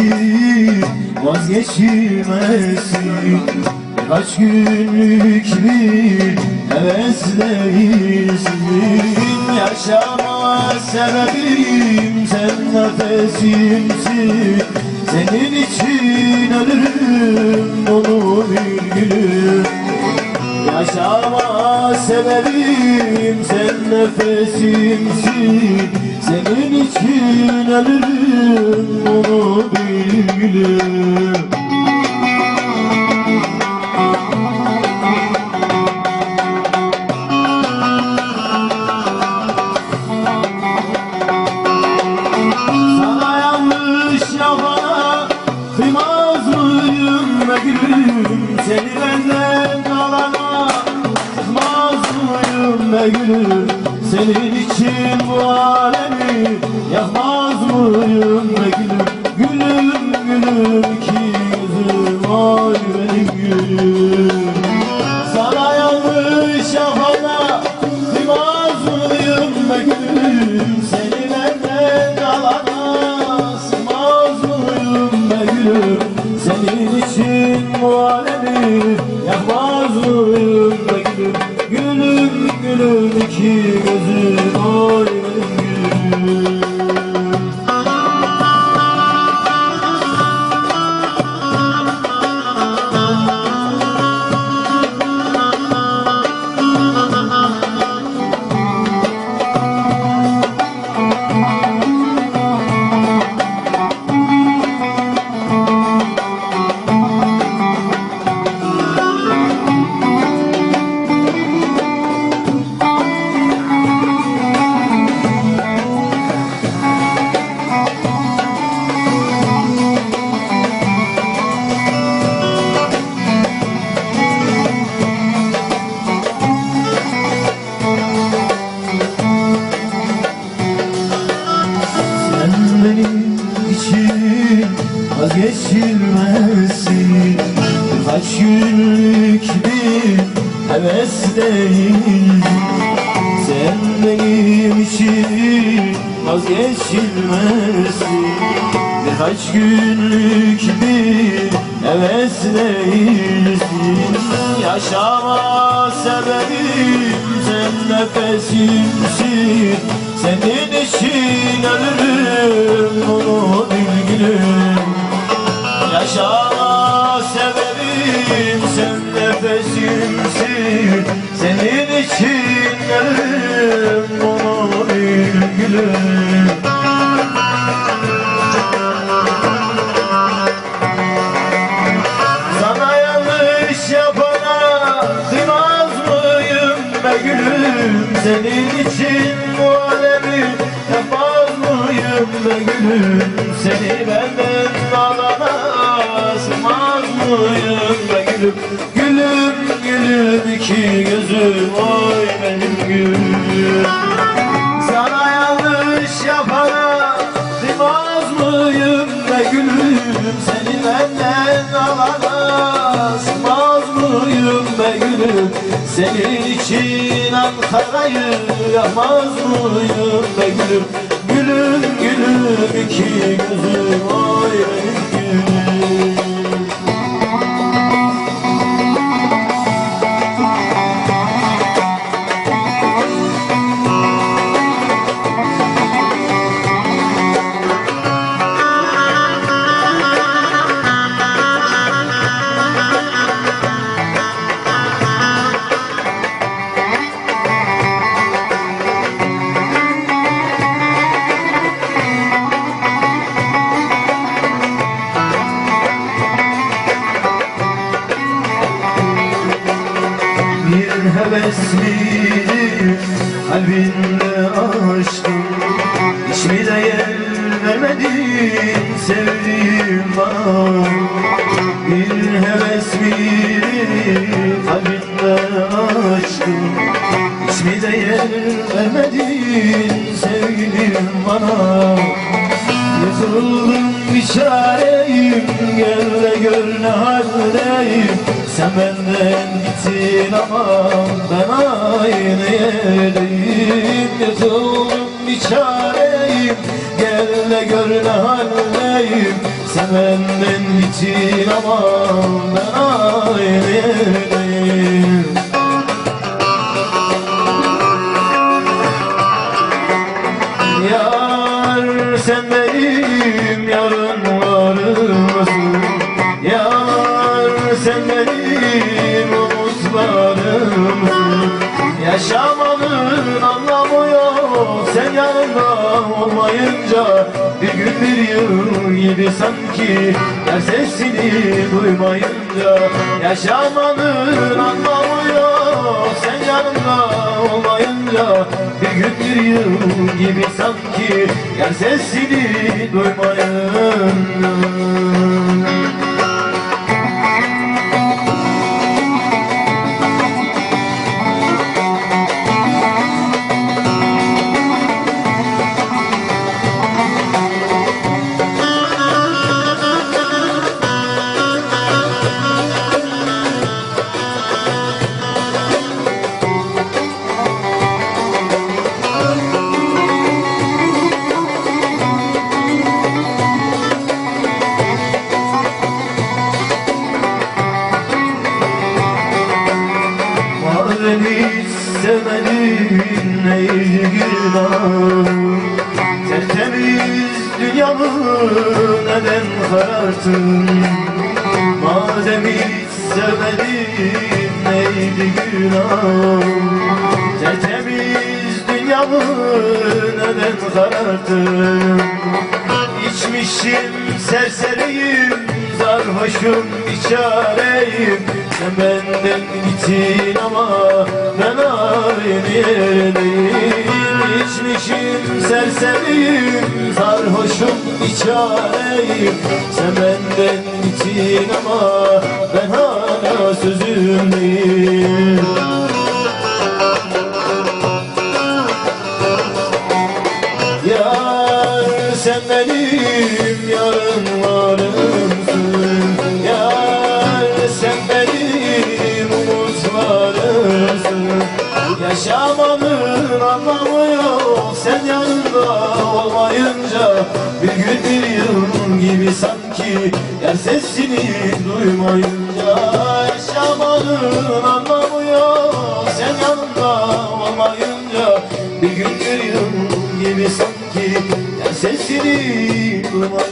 için vazgeçilmezsin. Kaç günlük bir hevesleyisin Yaşama sebebim sen nefesimsin. Senin için ölürüm onu bir gülüm. Yaşama sebebim sen nefesimsin. Senin için ölürüm onu gülüm Sana yanlış yapana kıymaz mıyım be gülüm? Seni benden alana kızmaz mıyım be gülüm? Senin için bu alemi yakmaz mıyım be Gülüm vazgeçilmezsin. Kaç günlük bir heves değil Sen benim için vazgeçilmezsin. Birkaç günlük bir heves değilsin Yaşama sebebim sen nefesimsin. Senin için ölürüm gülüm Seni benden alana sığmaz mıyım be gülüm Gülüm gülüm iki gözüm oy benim gülüm. Sana yanlış yapana kıymaz mıyım be gülüm Seni benden alana sığmaz mıyım be gülüm Senin için Ankara'yı yapmaz mıyım be gülüm Gülüm gülüm iki gözüm oy heveslidir kalbinde aşkım. Hiç mi değer vermedin sevdiğim bana Bir heveslidir kalbinde aşkım. Hiç mi değer vermedin sevgilim bana. Yazıldım bir çareyim Gel de gör ne haldeyim Sen benden gittin ama Ben aynı yerdeyim. Yazıldım bir çareyim Gel de gör ne haldeyim. Sen benden için ama ben aynı yerdeyim. Yar sen benim yarınlarımsın Yaşamanın anlamı yok. Sen yanımda olmayınca Bir gün bir yıl gibi sanki. Yer sesini duymayınca Yaşamanın anlamı yok. Sen yanımda olmayınca Bir gün bir yıl gibi sanki. Yer sesini duymayınca sevmedin neydi günahım Tertemiz dünyamı neden kararttın? Madem hiç sevmedin neydi günahım Tertemiz dünyamı neden kararttın? İçmişim serseriyim Sarhoşum biçareyim Sen benden gittin ama Yerdeyim İçmişim serseriyim Sarhoşum biçareyim Sen benden gittin ama Ben hala sözümdeyim Yaşamanın anlamı yok. Sen yanında olmayınca Bir gün bir yıl gibi sanki Yer sesini duymayınca. Yaşamanın anlamı yok. Sen yanında olmayınca Bir gün bir yıl gibi sanki Yer sesini duymayınca